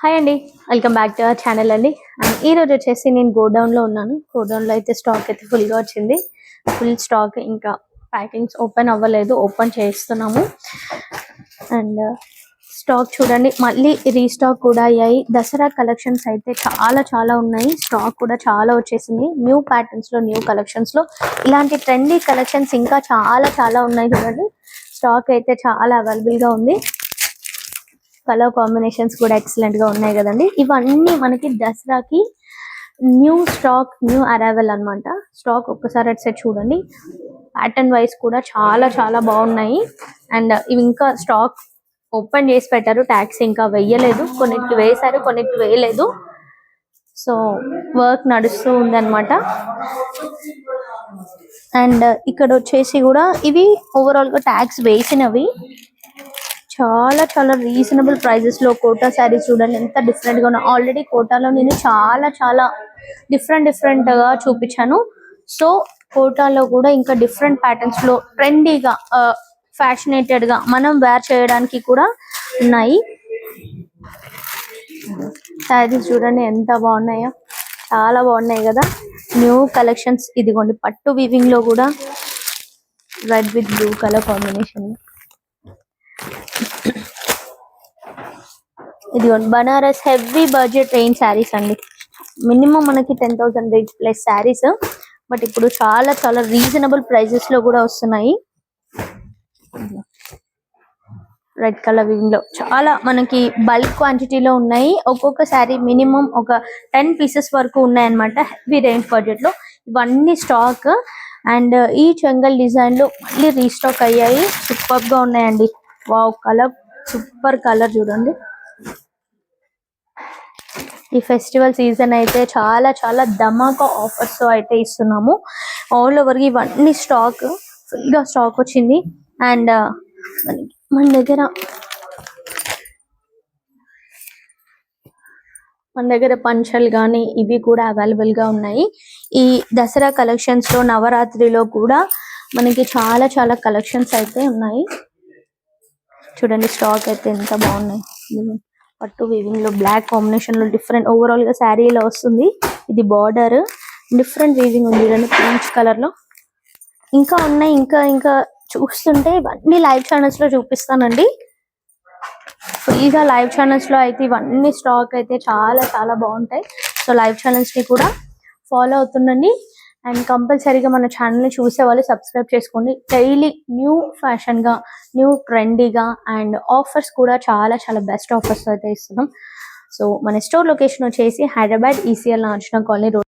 Hi అండి. Welcome back to our channel అండి. And ఈ రోజు వచ్చేసి నేను గోడౌన్లో ఉన్నాను. గోడౌన్లో అయితే స్టాక్ అయితే ఫుల్గా వచ్చింది. ఫుల్ స్టాక్ ఇంకా ప్యాకింగ్స్ ఓపెన్ అవ్వలేదు. ఓపెన్ చేస్తున్నాము. అండ్ స్టాక్ uh, చూడండి. మళ్ళీ రీస్టాక్ కూడా అయ్యాయి. దసరా కలెక్షన్స్ అయితే చాలా చాలా ఉన్నాయి. స్టాక్ కూడా చాలా వచ్చేసింది. న్యూ ప్యాటర్న్స్లో న్యూ కలెక్షన్స్లో. ఇలాంటి ట్రెండీ కలెక్షన్స్ ఇంకా చాలా చాలా ఉన్నాయి చూడండి. స్టాక్ అయితే చాలా అవైలబుల్గా ఉంది. కలర్ కాంబినేషన్స్ కూడా ఎక్సలెంట్గా ఉన్నాయి కదండి. ఇవన్నీ మనకి దసరాకి న్యూ స్టాక్ న్యూ అరైవల్ అన్నమాట. స్టాక్ ఒక్కసారి అటు సైడ్ చూడండి. ప్యాటర్న్ వైస్ కూడా చాలా చాలా బాగున్నాయి. అండ్ ఇవి ఇంకా స్టాక్ ఓపెన్ చేసి పెట్టారు. ట్యాక్స్ ఇంకా వెయ్యలేదు. కొన్నిటికి వేశారు కొన్నిటికి వేయలేదు. సో వర్క్ నడుస్తూ ఉంది అనమాట అండ్ ఇక్కడ వచ్చేసి కూడా ఇవి ఓవరాల్గా ట్యాక్స్ వేసినవి. చాలా చాలా రీజనబుల్ ప్రైజెస్లో కోటా శారీ చూడండి. ఎంత డిఫరెంట్గా ఆల్రెడీ కోటాలో నేను చాలా చాలా డిఫరెంట్ డిఫరెంట్గా చూపించాను. సో కోటాలో కూడా ఇంకా డిఫరెంట్ ప్యాటర్న్స్లో ట్రెండీగా ఫ్యాషనేటెడ్గా మనం వేర్ చేయడానికి కూడా ఉన్నాయి. శారీస్ చూడండి ఎంత బాగున్నాయో. చాలా బాగున్నాయి కదా. న్యూ కలెక్షన్స్ ఇదిగోండి. పట్టు వీవింగ్లో కూడా red with blue colour combination ఇదిగోండి Banaras heavy budget range sarees అండి. మినిమం మనకి ten thousand range plus sarees. But ఇప్పుడు చాలా చాలా రీజనబుల్ ప్రైజెస్లో కూడా వస్తున్నాయి. రెడ్ కలర్లో. చాలా మనకి బల్క్ క్వాంటిటీలో ఉన్నాయి. ఒక్కొక్క శారీ మినిమం ఒక టెన్ పీసెస్ వరకు ఉన్నాయన్నమాట హెవీ రేంజ్ బడ్జెట్లో. ఇవన్నీ స్టాక్. అండ్ ఈ చెంగల్ డిజైన్లో మళ్ళీ రీస్టాక్ అయ్యాయి. సూపర్గా ఉన్నాయండి. వావ్ కలర్ సూపర్ కలర్ చూడండి. ఈ ఫెస్టివల్ సీజన్ అయితే చాలా చాలా ధమాకా ఆఫర్స్ అయితే ఇస్తున్నాము. ఆల్ ఓవర్ ఇవన్నీ స్టాక్ ఫుల్గా స్టాక్ వచ్చింది. అండ్ మన దగ్గర మన దగ్గర పంచలు కానీ ఇవి కూడా అవైలబుల్గా ఉన్నాయి. ఈ దసరా కలెక్షన్స్లో నవరాత్రిలో కూడా మనకి చాలా చాలా కలెక్షన్స్ అయితే ఉన్నాయి. చూడండి స్టాక్ అయితే ఎంత బాగున్నాయి. పట్టు వీవింగ్లో బ్లాక్ కాంబినేషన్లో డిఫరెంట్ ఓవరాల్గా శారీ ఇలా వస్తుంది. ఇది బార్డర్ డిఫరెంట్ వీవింగ్ ఉంది చూడండి కలర్లో. ఇంకా ఉన్నాయి ఇంకా ఇంకా చూస్తుంటే ఇవన్నీ లైవ్ ఛానల్స్లో చూపిస్తానండి. ఫ్రీగా లైవ్ ఛానల్స్లో అయితే ఇవన్నీ స్టాక్ అయితే చాలా చాలా బాగుంటాయి. సో లైవ్ ఛానల్స్ని కూడా ఫాలో అవుతుండండి. అండ్ కంపల్సరీగా మన ఛానల్ని చూసే వాళ్ళు సబ్స్క్రైబ్ చేసుకోండి. డైలీ న్యూ ఫ్యాషన్గా న్యూ ట్రెండీగా అండ్ ఆఫర్స్ కూడా చాలా చాలా బెస్ట్ ఆఫర్స్ అయితే ఇస్తున్నాం. సో మన స్టోర్ లొకేషన్ వచ్చేసి Hyderabad ECL Narchana colony road